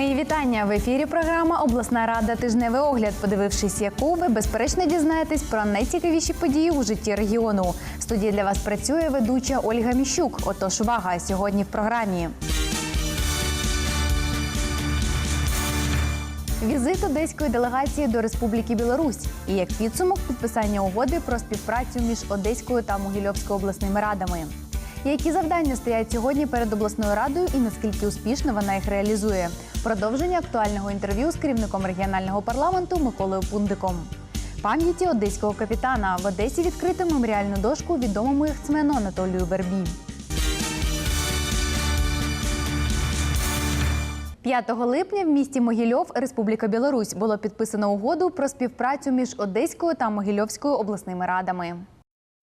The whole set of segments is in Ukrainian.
Мої вітання в ефірі. Програма Обласна рада тижневий огляд. Подивившись, яку ви безперечно дізнаєтесь про найцікавіші події у житті регіону. В студії для вас працює ведуча Ольга Міщук. Отож, увага сьогодні в програмі. Візит одеської делегації до Республіки Білорусь і як підсумок підписання угоди про співпрацю між Одеською та Могильовською обласними радами. Які завдання стоять сьогодні перед обласною радою і наскільки успішно вона їх реалізує? Продовження актуального інтерв'ю з керівником регіонального парламенту Миколою Пундиком. Пам'яті одеського капітана в Одесі відкрито меморіальну дошку відомому яхтсмену Анатолію Вербі. 5 липня в місті Могильов, Республіка Білорусь, було підписано угоду про співпрацю між Одеською та Могильовською обласними радами.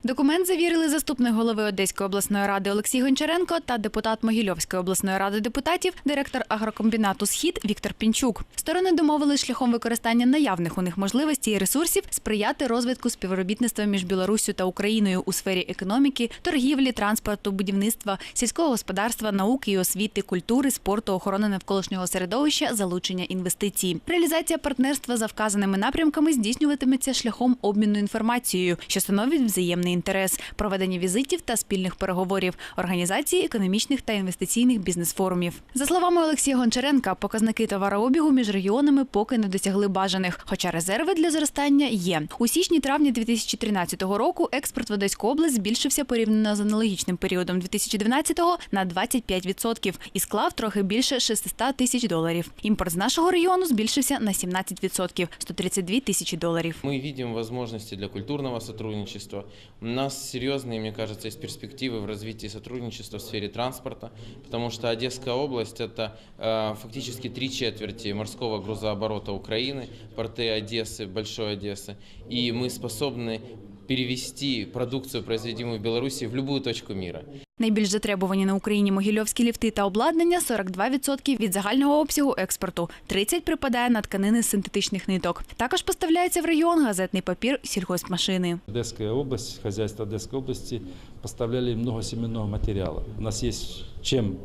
Документ завірили заступник голови Одеської обласної ради Олексій Гончаренко та депутат Могильовської обласної ради депутатів, директор агрокомбінату Схід Віктор Пінчук. Сторони домовились шляхом використання наявних у них можливостей і ресурсів сприяти розвитку співробітництва між Білоруссю та Україною у сфері економіки, торгівлі, транспорту, будівництва, сільського господарства, науки і освіти, культури, спорту, охорони навколишнього середовища, залучення інвестицій. Реалізація партнерства за вказаними напрямками здійснюватиметься шляхом обміну інформацією, що становить взаємний інтерес, проведення візитів та спільних переговорів, організації економічних та інвестиційних бізнес-форумів. За словами Олексія Гончаренка, показники товарообігу між регіонами поки не досягли бажаних, хоча резерви для зростання є. У січні-травні 2013 року експорт в Одеську область збільшився порівняно з аналогічним періодом 2012-го на 25% і склав трохи більше 600 тисяч доларів. Імпорт з нашого регіону збільшився на 17% – 132 тисячі доларів. Мы видим возможности для культурного сотрудничества. У нас серьезные, мне кажется, есть перспективы в развитии сотрудничества в сфере транспорта, потому что Одесская область – это э, фактически три четверти морского грузооборота Украины, порты Одессы, Большой Одессы, и мы способны перевести продукцию, производимую в Беларуси, в любую точку мира. Найбільш затребувані на Україні могильовські ліфти та обладнання 42% від загального обсягу експорту. 30% припадає на тканини з синтетичних ниток. Також поставляється в регіон газетний папір, сільгоспмашини. Одесская область, хозяйство Одесской области поставляли много семенного материала. У нас есть чем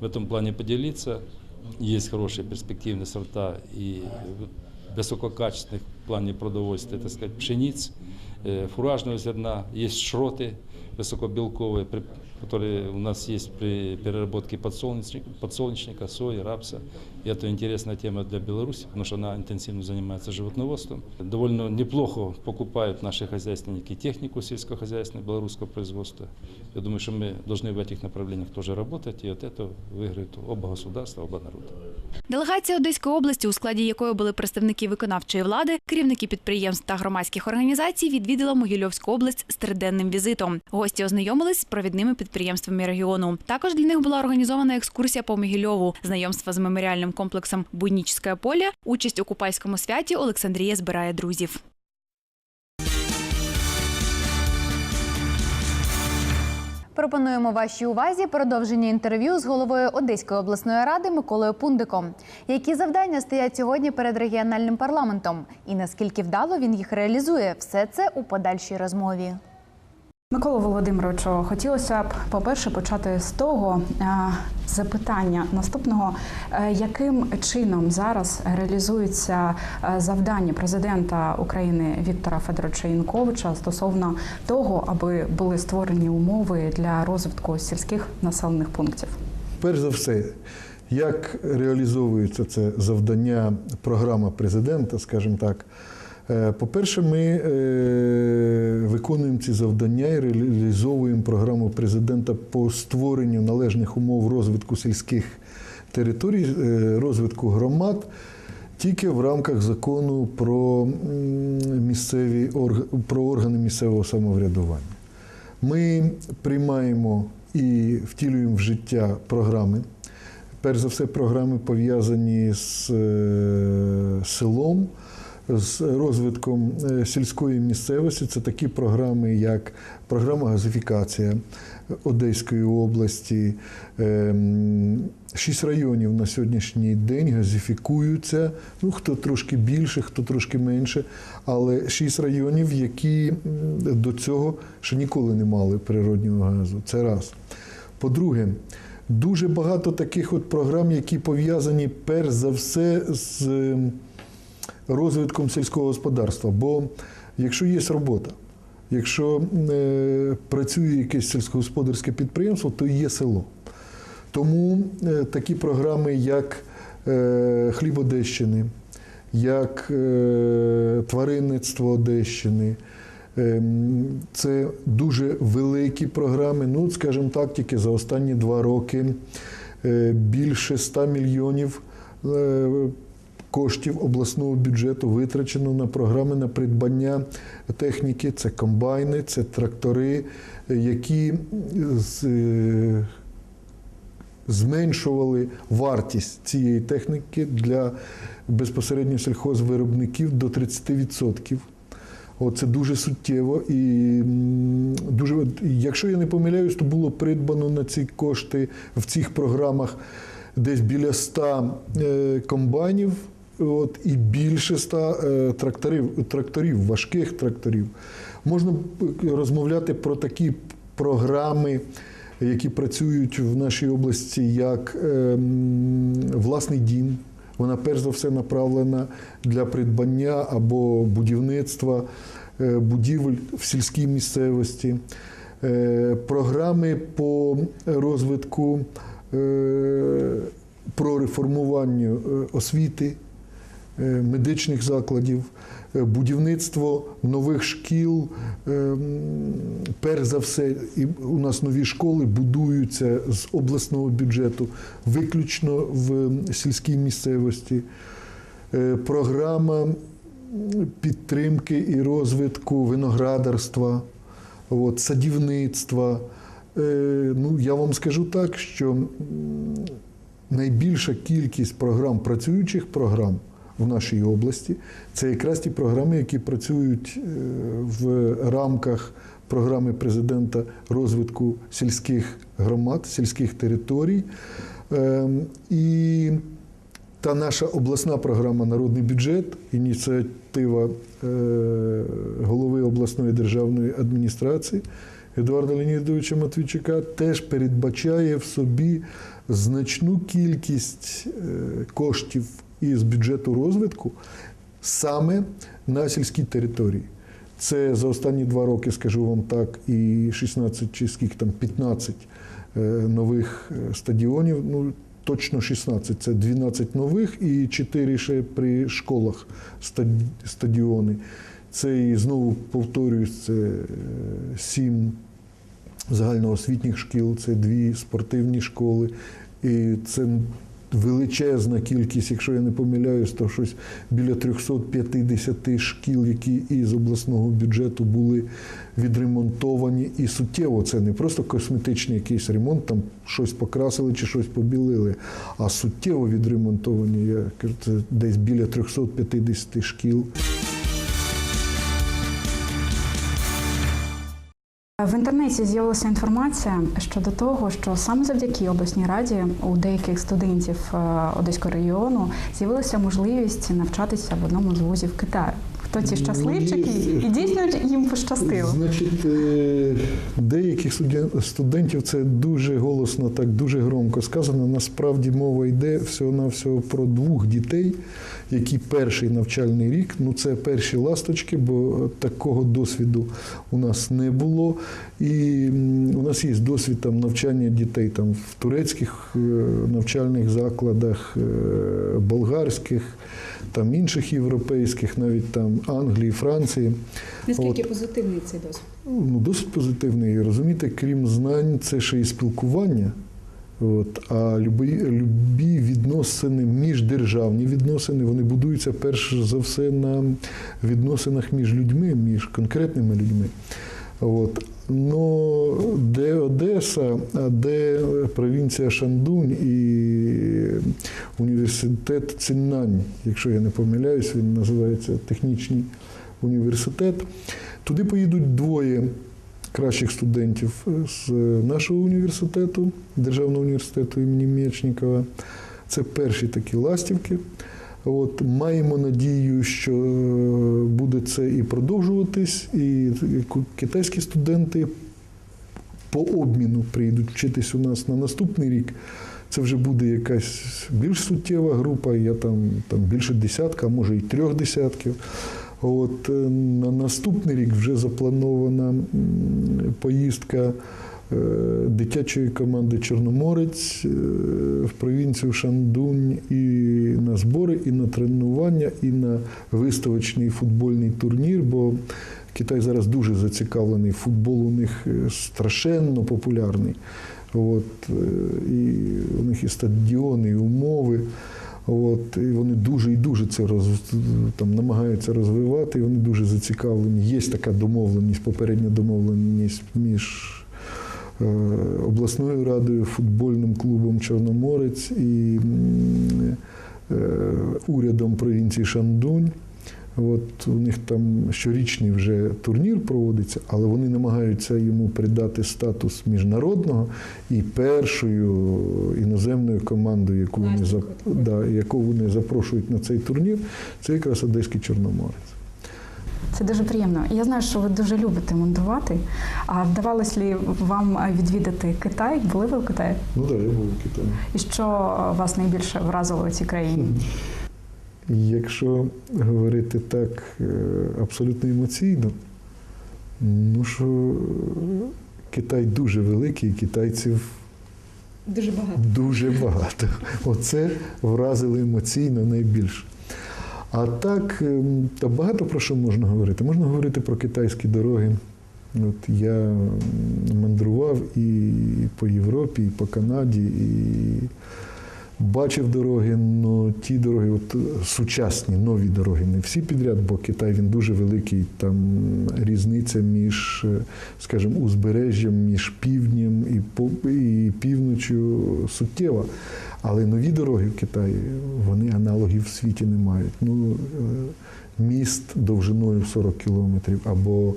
в этом плане поделиться. Есть хорошие перспективные сорта и высококачественных в плане продовольствия, так сказать, пшениц, э, фуражного зерна. Есть шроты высокобелковые, при- которые у нас есть при переработке подсолнечника, подсолнечника сои, рапса. И это интересная тема для Беларуси, потому что она интенсивно занимается животноводством. Довольно неплохо покупают наши хозяйственники технику сельскохозяйственную белорусского производства. Я думаю, что мы должны в этих направлениях тоже работать, и от этого выиграют оба государства, оба народа. Делегація Одеської області, у складі якої були представники виконавчої влади, керівники підприємств та громадських організацій, відвідала Могильовську область з триденним візитом. Гості ознайомились з провідними підприємствами регіону. Також для них була організована екскурсія по Могильову, знайомство з меморіальним комплексом Буднічське поле, участь у купальському святі Олександрія збирає друзів. Пропонуємо вашій увазі продовження інтерв'ю з головою Одеської обласної ради Миколою Пундиком. Які завдання стоять сьогодні перед регіональним парламентом, і наскільки вдало він їх реалізує? Все це у подальшій розмові. Микола Володимировичу, хотілося б, по-перше, почати з того запитання наступного, Е, яким чином зараз реалізується е, завдання президента України Віктора Федоровича Янковича стосовно того, аби були створені умови для розвитку сільських населених пунктів. Перш за все, як реалізовується це завдання, програма президента, скажімо так. Е, По-перше, ми е, виконуємо ці завдання і реалізовуємо програму президента по створенню належних умов розвитку сільських територій, е, розвитку громад тільки в рамках закону про місцеві про органи місцевого самоврядування. Ми приймаємо і втілюємо в життя програми. Перш за все, програми пов'язані з селом, з розвитком е, сільської місцевості. Це такі програми, як програма газифікація Одеської області. Ем, Шість районів на сьогоднішній день газифікуються. Ну, хто трошки більше, хто трошки менше. Але шість районів, які до цього ще ніколи не мали природнього газу. Це раз. По-друге, Дуже багато таких от програм, які пов'язані перш за все з розвитком сільського господарства. Бо якщо є робота, якщо е, працює якесь сільськогосподарське підприємство, то є село. Тому е, такі програми, як е, хліб Одещини, як тваринництво Одещини, це дуже великі програми. Ну, скажімо так, тільки за останні два роки більше 100 мільйонів коштів обласного бюджету витрачено на програми на придбання техніки. Це комбайни, це трактори, е, які з е, зменшували вартість цієї техніки для безпосередньо сільхозвиробників до 30%. О, Це дуже суттєво і дуже якщо я не помиляюсь, то було придбано на ці кошти в цих програмах десь біля 100 е, комбайнів. От, і більше 100 е, тракторів, тракторів, важких тракторів. Можна розмовляти про такі програми, які працюють в нашій області, як ем, власний дім. Вона перш за все направлена для придбання або будівництва е, будівель в сільській місцевості. Е, Програми по розвитку е, про реформування е, освіти, е, медичних закладів, е, будівництво нових шкіл. е, Перш за все, і у нас нові школи будуються з обласного бюджету, виключно в сільській місцевості. Е, Програма підтримки і розвитку виноградарства, от, садівництва. Е, Ну, я вам скажу так, що найбільша кількість програм, працюючих програм в нашій області, це якраз ті програми, які працюють е, в рамках програми президента розвитку сільських громад, сільських територій. Ем, І та наша обласна програма Народний бюджет, ініціатива е, голови обласної державної адміністрації Едуарда Леонідовича Матвійчука теж передбачає в собі значну кількість е, коштів із бюджету розвитку саме на сільській території. Це за останні два роки, скажу вам так, і 16 чи скільки там 15 е, нових е, стадіонів. Ну, точно 16. Це 12 нових і 4 ще при школах стадіони. Це і знову повторююсь, це 7 загальноосвітніх шкіл, це дві спортивні школи. І це величезна кількість, якщо я не помиляюсь, то щось біля 350 шкіл, які із обласного бюджету були відремонтовані. І суттєво це не просто косметичний якийсь ремонт, там щось покрасили чи щось побілили, а суттєво відремонтовані. Я кажу, це десь біля 350 шкіл. В інтернеті з'явилася інформація щодо того, що саме завдяки обласній раді у деяких студентів е, Одеського регіону з'явилася можливість навчатися в одному з вузів Китаю. Хто Ну, щасливчики? І дійсно їм пощастило. Значить, е, деяких студентів це дуже голосно, так дуже громко сказано. Насправді мова йде всього-навсього про двох дітей, які перший навчальний рік, ну це перші ласточки, бо такого досвіду у нас не було. І у нас є досвід там навчання дітей там в турецьких е, навчальних закладах, е, болгарських, там інших європейських, навіть там Англії, Франції. Наскільки От. позитивний цей досвід? Ну, досить позитивний. Розумієте, крім знань, це ще і спілкування. От, а любі, любі відносини, міждержавні відносини, вони будуються перш за все на відносинах між людьми, між конкретними людьми. От. Но де Одеса, а де провінція Шандунь і університет Циннань, якщо я не помиляюсь, він називається технічний університет. Туди поїдуть двоє кращих студентів з нашого університету, Державного університету імені Мєчнікова. Це перші такі ластівки. От, маємо надію, що е, буде це і продовжуватись, і китайські студенти по обміну прийдуть вчитись у нас на наступний рік. Це вже буде якась більш суттєва група, я там, там більше десятка, а може і трьох десятків. От е, на наступний рік вже запланована поїздка дитячої команди Чорноморець е, в провінцію Шандунь і на збори, і на тренування, і на виставочний футбольний турнір. Бо Китай зараз дуже зацікавлений. Футбол у них е, страшенно популярний. От, е, і у них і стадіони, і умови. От, і вони дуже і дуже це роз, там, намагаються розвивати, і вони дуже зацікавлені. Є така домовленість, попередня домовленість між е, обласною радою, футбольним клубом Чорноморець і е, урядом провінції Шандунь. От у них там щорічний вже турнір проводиться, але вони намагаються йому придати статус міжнародного і першою іноземною командою, яку вони, да, яку вони запрошують на цей турнір, це якраз Одеський Чорноморець. Це дуже приємно. Я знаю, що ви дуже любите мандрувати. А вдавалось ли вам відвідати Китай? Були ви в Китаї? Ну так, я був у Китаї. І що вас найбільше вразило у цій країні? Якщо говорити так е, абсолютно емоційно, ну що Китай дуже великий, і китайців Дуже багато. дуже багато. Оце вразило емоційно найбільше. А так, то та багато про що можна говорити. Можна говорити про китайські дороги. От я мандрував і по Європі, і по Канаді, і бачив дороги, але ті дороги, от сучасні, нові дороги, не всі підряд, бо Китай він дуже великий. Там різниця між, е, скажімо, узбережжям, між півднем і, півночю суттєва. Але нові дороги в Китаї, вони аналогів в світі не мають. Ну, е, міст довжиною 40 кілометрів або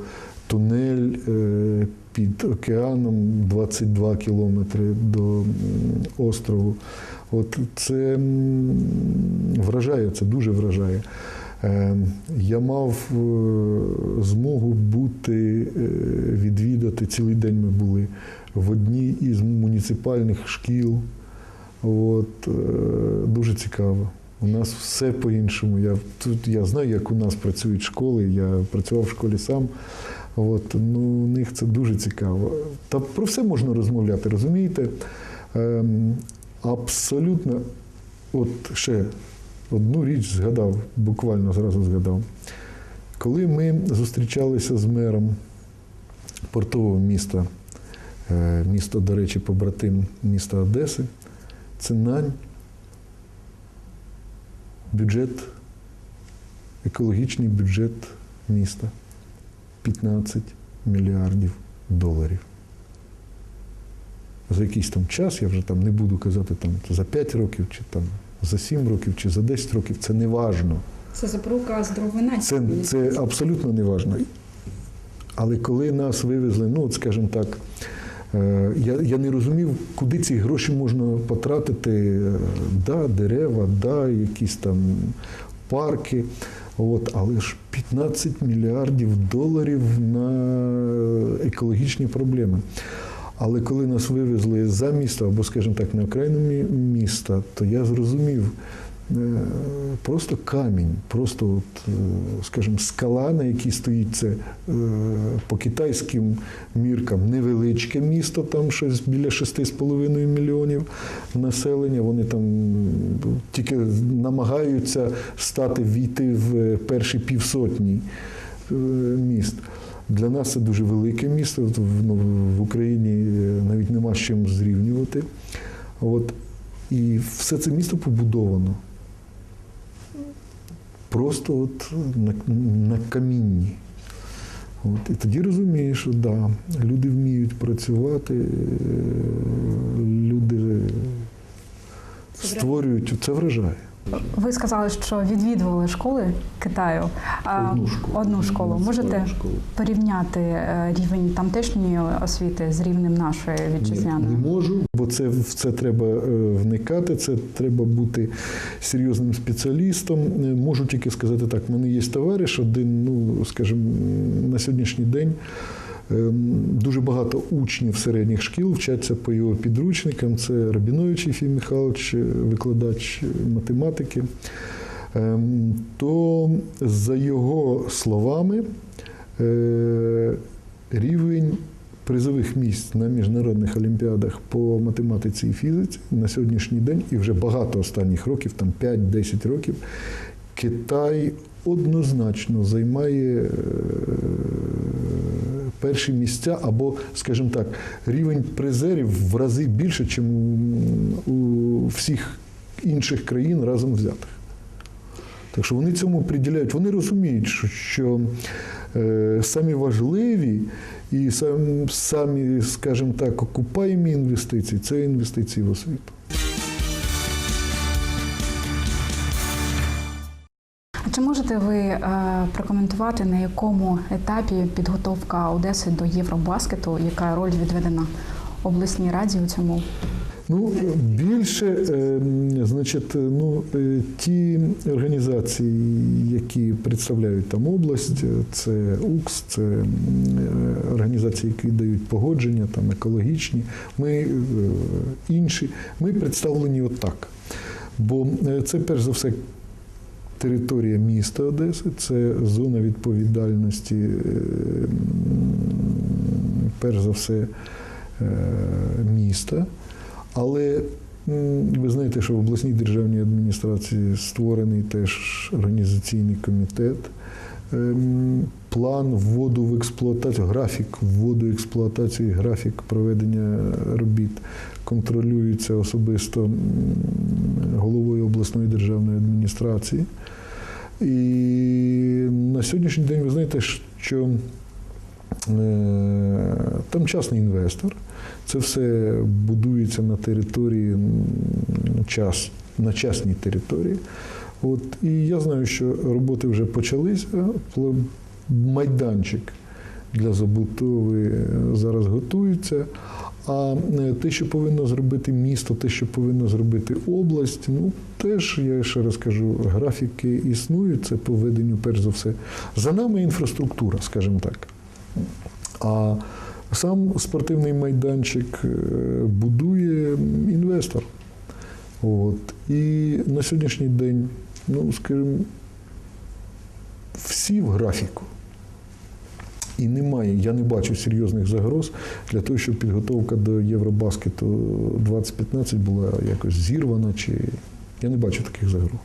тунель е, під океаном 22 кілометри до острову. От це вражає, це дуже вражає. Е, Я мав е, змогу бути, е, відвідати цілий день. Ми були в одній із муніципальних шкіл. От, дуже цікаво. У нас все по-іншому. Я, тут, я знаю, як у нас працюють школи. Я працював в школі сам. От, ну, у них це дуже цікаво. Та про все можна розмовляти, розумієте? Абсолютно, от ще одну річ згадав, буквально зразу згадав. Коли ми зустрічалися з мером портового міста, е, місто, до речі, побратим міста Одеси, це нань, бюджет, екологічний бюджет міста 15 мільярдів доларів. За якийсь там час, я вже там не буду казати там за 5 років, чи там за 7 років, чи за 10 років, це не важно. Це запорука здорової нації. Це, це абсолютно не важно. Але коли нас вивезли, ну, от скажімо так, е, я, я не розумів, куди ці гроші можна потратити. Е, Да, дерева, да, якісь там парки. От, але ж 15 мільярдів доларів на екологічні проблеми. Але коли нас вивезли за місто, або, скажімо так, на окраїну міста, то я зрозумів, е, просто камінь, просто, от, е, скажімо, скала, на якій стоїть це е, по китайським міркам невеличке місто, там щось біля 6,5 мільйонів населення. Вони там тільки намагаються стати війти в перші півсотні міст. Для нас це дуже велике місто. в- ну, Україні е, навіть нема з чим зрівнювати. От. І все це місто побудовано просто от на, на камінні. От. І тоді розумієш, що да, люди вміють працювати, е, люди створюють, це вражає. Ви сказали, що відвідували школи Китаю. Одну школу. Одну школу. Можете школу. порівняти е, рівень тамтешньої освіти з рівнем нашої Ні. Не можу, бо це в це треба е, вникати, це треба бути серйозним спеціалістом. Е, Можу тільки сказати так: в мене є товариш, один, ну скажімо, на сьогоднішній день Дуже багато учнів середніх шкіл вчаться по його підручникам. Це Рабінович Єфім Михайлович, викладач математики. Ем, То, за його словами, е, рівень призових місць на міжнародних олімпіадах по математиці і фізиці на сьогоднішній день, і вже багато останніх років, там 5-10 років, Китай однозначно займає е, перші місця, або, скажімо так, рівень призерів в рази більше, ніж у всіх інших країн разом взятих. Так що вони цьому приділяють. Вони розуміють, що, е, самі важливі і сам, самі, скажімо так, окупаємі інвестиції це інвестиції в освіту. Е, прокоментувати, на якому етапі підготовка Одеси до Євробаскету, яка роль відведена обласній раді у цьому? Ну, більше, е, значить, ну, е, ті організації, які представляють там область, це УКС, це організації, які дають погодження, там екологічні, ми інші, ми представлені отак. Бо це перш за все територія міста Одеси, це зона відповідальності, е, перш за все, е, міста. Але ви знаєте, що в обласній державній адміністрації створений теж організаційний комітет. Ем, План вводу в експлуатацію, графік вводу в експлуатацію, графік проведення робіт контролюється особисто головою обласної державної адміністрації. І на сьогоднішній день ви знаєте, що е, там частний інвестор. Це все будується на території на частній території. От, і я знаю, що роботи вже почалися. Майданчик для забудови е, зараз готується. А е, те, що повинно зробити місто, те, що повинно зробити область, ну теж я ще раз кажу, графіки існують. Це по веденню, перш за все. За нами інфраструктура, скажімо так. А сам спортивний майданчик е, будує інвестор. От. І на сьогоднішній день, ну, скажімо, всі в графіку. І немає, я не бачу серйозних загроз для того, щоб підготовка до Євробаскету 2015 була якось зірвана, чи я не бачу таких загроз.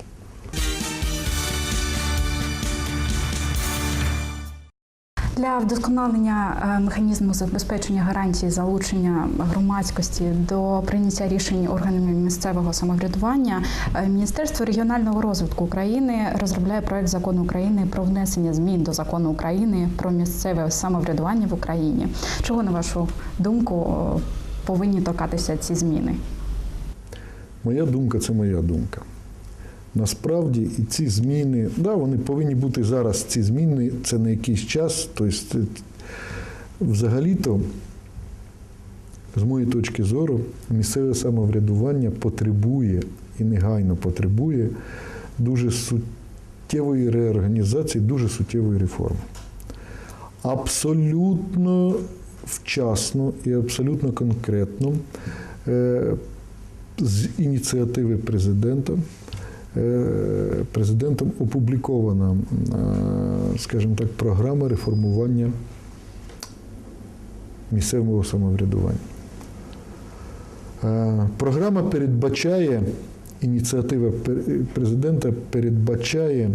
Для вдосконалення е, механізму забезпечення гарантій залучення громадськості до прийняття рішень органами місцевого самоврядування е, Міністерство регіонального розвитку України розробляє проект закону України про внесення змін до закону України про місцеве самоврядування в Україні. Чого на вашу думку е, повинні торкатися ці зміни? Моя думка це моя думка. Насправді і ці зміни, да, вони повинні бути зараз. Ці зміни це на якийсь час. Тобто, взагалі-то, з моєї точки зору, місцеве самоврядування потребує і негайно потребує дуже суттєвої реорганізації, дуже суттєвої реформи. Абсолютно вчасно і абсолютно конкретно е, з ініціативи президента. Е, Президентом опублікована, е, скажімо так, програма реформування місцевого самоврядування. Е, Програма передбачає, ініціатива президента передбачає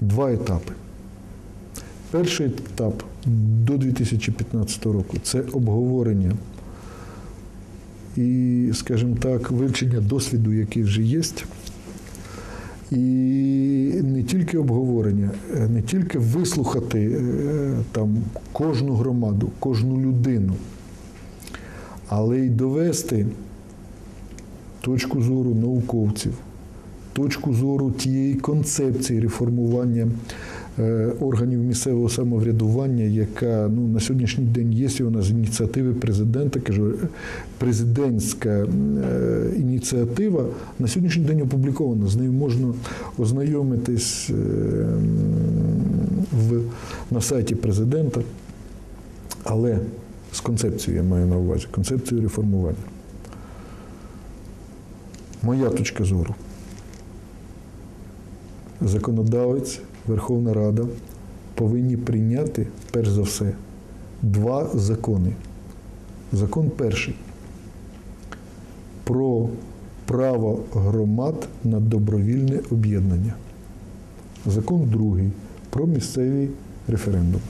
два етапи. Перший етап до 2015 року це обговорення і, скажімо так, вивчення досвіду, який вже є. І не тільки обговорення, е, не тільки вислухати е, там кожну громаду, кожну людину, але й довести точку зору науковців, точку зору тієї концепції реформування органів місцевого самоврядування, яка ну, на сьогоднішній день є, і вона з ініціативи президента, кажу, президентська е, ініціатива на сьогоднішній день опублікована. З нею можна ознайомитись е, в, на сайті президента. Але з концепцією я маю на увазі, концепцією реформування. Моя точка зору. Законодавець, Верховна Рада повинні прийняти, перш за все, два закони. Закон перший про право громад на добровільне об'єднання. Закон другий про місцеві референдуми.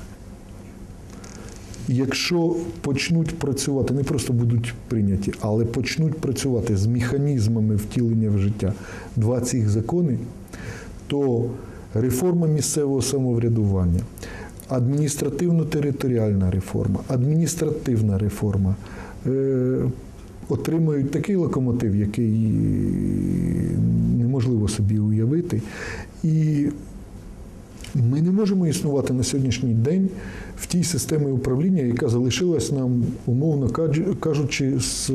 Якщо почнуть працювати, не просто будуть прийняті, але почнуть працювати з механізмами втілення в життя два цих закони, то реформа місцевого самоврядування, адміністративно-територіальна реформа, адміністративна реформа. Е, отримають такий локомотив, який неможливо собі уявити. І ми не можемо існувати на сьогоднішній день в тій системі управління, яка залишилась нам, умовно кажучи, з е,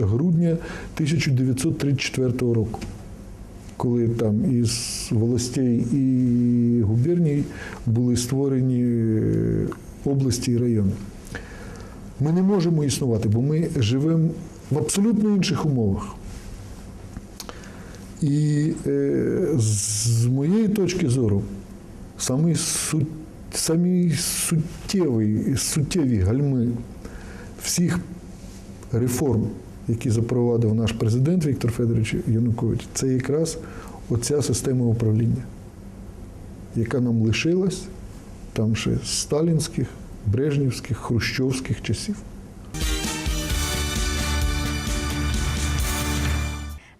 грудня 1934 року, коли там із волостей і губерній були створені е, області і райони. Ми не можемо існувати, бо ми живемо в абсолютно інших умовах. І е, з моєї точки зору, самі, суть, самі суттєві, суттєві гальми всіх реформ, які запровадив наш президент Віктор Федорович Янукович, це якраз оця система управління, яка нам лишилась там ще з сталінських, брежнівських, хрущовських часів.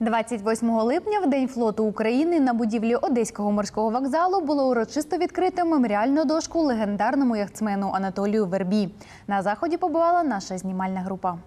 28 липня, в День флоту України, на будівлі Одеського морського вокзалу було урочисто відкрито меморіальну дошку легендарному яхтсмену Анатолію Вербі. На заході побувала наша знімальна група.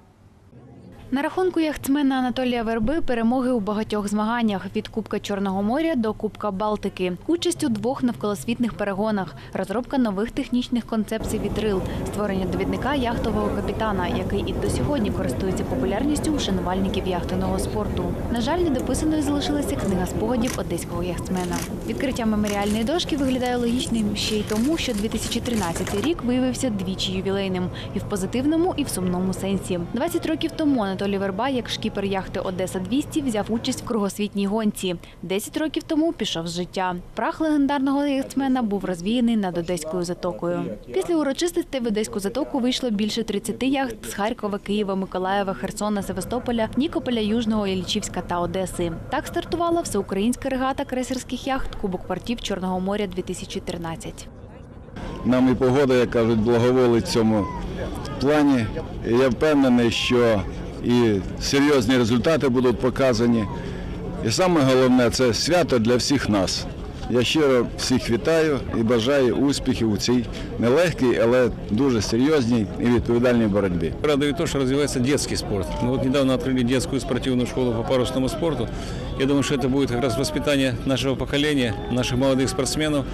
На рахунку яхтсмена Анатолія Верби перемоги у багатьох змаганнях від Кубка Чорного моря до Кубка Балтики, участь у двох навколосвітних перегонах, розробка нових технічних концепцій вітрил, створення довідника яхтового капітана, який і до сьогодні користується популярністю у шанувальників яхтовного спорту. На жаль, недописаною залишилася книга спогадів одеського яхтсмена. Відкриття меморіальної дошки виглядає логічним ще й тому, що 2013 рік виявився двічі ювілейним і в позитивному, і в сумному сенсі. 20 років тому Анатолій Верба, як шкіпер яхти Одеса 200 взяв участь в кругосвітній гонці. 10 років тому пішов з життя. Прах легендарного яхтсмена був розвіяний над Одеською затокою. Після урочистостей в Одеську затоку вийшло більше 30 яхт з Харкова, Києва, Миколаєва, Херсона, Севастополя, Нікополя, Южного, Іллічівська та Одеси. Так стартувала всеукраїнська регата крейсерських яхт Кубок портів Чорного моря 2013. Нам і погода, як кажуть, благоволить цьому плані. Я впевнений, що і серйозні результати будуть показані. І саме головне це свято для всіх нас. Я щиро всіх вітаю і бажаю успіхів у цій нелегкій, але дуже серйозній і відповідальній боротьбі. Радует то, что развивается детский спорт. Мы вот недавно открыли детскую спортивную школу по парусному спорту. Я думаю, что это будет как раз воспитание нашего поколения, наших молодых спортсменов.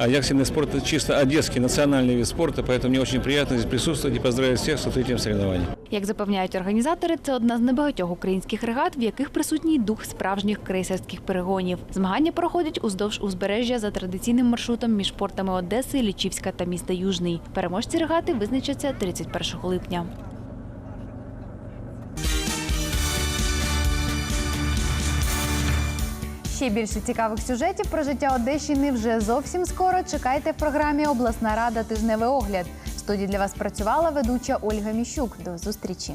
А яхтенный спорт – это чисто одесский национальный вид спорта, поэтому мне очень приятно здесь присутствовать и поздравить всех с открытием соревнований. Як запевняють організатори, це одна з небагатьох українських регат, в яких присутній дух справжніх крейсерських перегонів. Змагання проходять уздовж узбережжя за традиційним маршрутом між портами Одеси, Лічівська та міста Южний. Переможці регати визначаться 31 липня. Ще більше цікавих сюжетів про життя Одещини вже зовсім скоро. Чекайте в програмі Обласна рада тижневий огляд. В студії для вас працювала ведуча Ольга Міщук. До зустрічі.